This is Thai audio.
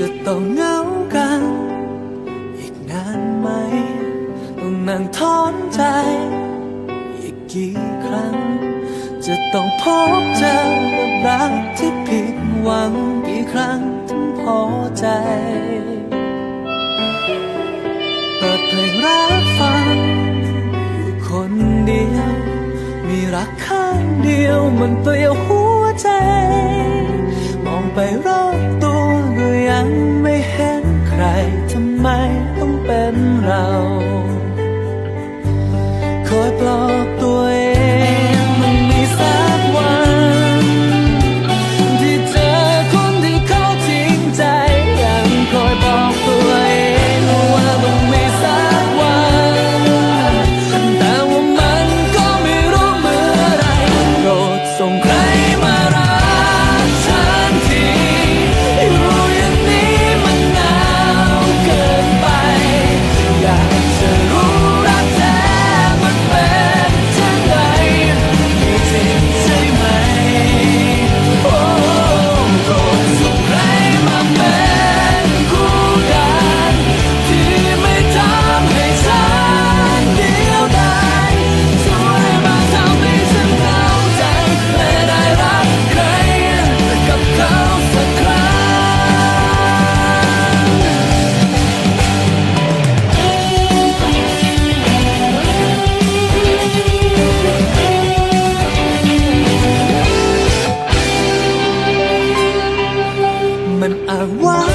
จะต้องเหงากัน อีกนานไหม ต้องนั่งท้อนใจ อีกกี่ครั้ง จะต้องพบเจอกับรักที่ผิดหวังกี่ครั้งถึงพอใจเปิดเพลงรักฟังคนเดียว มีรักข้งเดียวมันเปลี่ยวหัวใจ มองไปรอบตัว ยังไม่เห็นใครทำไมต้องเป็นเรา when I want